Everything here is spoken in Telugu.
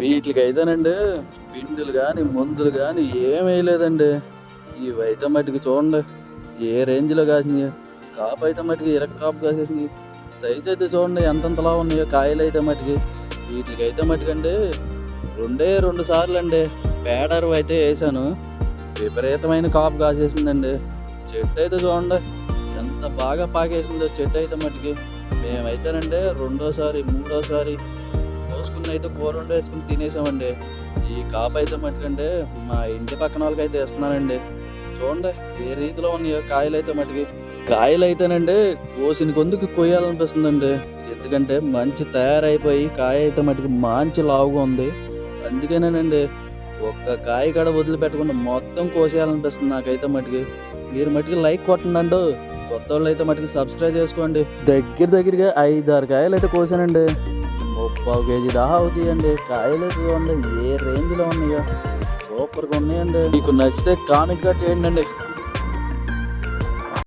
వీటికి అయితేనండి పిండులు కానీ మందులు కానీ ఏం వేయలేదండి ఇవైతే మట్టుకు చూడండి ఏ రేంజ్లో కాసినాయి? కాపు అయితే మట్టుకు ఇరక్ కాపు కాసేసింది సైజ్ అయితే చూడండి ఎంతంతలా ఉన్నాయో కాయలు అయితే మట్టుకి. వీటికి అయితే మట్టుకండి రెండే రెండు సార్లు అండి పేడరు అయితే వేసాను. విపరీతమైన కాపు కాసేసిందండి. చెట్టు అయితే చూడండి ఎంత బాగా పాకేసిందో చెట్టు అయితే మట్టుకి. మేమైతేనండి రెండోసారి మూడోసారి పొద్దున్న అయితే కూర వండి వేసుకుని తినేసామండి. ఈ కాపు అయితే మటుకంటే మా ఇంటి పక్కన వాళ్ళకి అయితే ఇస్తున్నానండి చూడండి ఏ రీతిలో ఉన్నాయో కాయలు అయితే మటుకి. కాయలు అయితేనండి కోసిన కొందుకు కొయ్యాలనిపిస్తుందండి. ఎందుకంటే మంచి తయారైపోయి కాయ అయితే మటుకి మంచి లావుగా ఉంది. అందుకేనేనండి ఒక్క కాయ కాడ వదిలిపెట్టకుండా మొత్తం కోసేయాలనిపిస్తుంది నాకైతే మటుకి. మీరు మటుకి లైక్ కొట్టండి కొత్త వాళ్ళు అయితే మటుకి సబ్స్క్రైబ్ చేసుకోండి. దగ్గర దగ్గరగా ఐదు ఆరు కాయలు అయితే కోసానండి. పావు కేజీ దాహా అవుతాయండి కాయలు చూడండి ఏ రేంజ్లో ఉన్నాయో. సూపర్గా ఉన్నాయండి. మీకు నచ్చితే కామెంట్గా చేయండి అండి.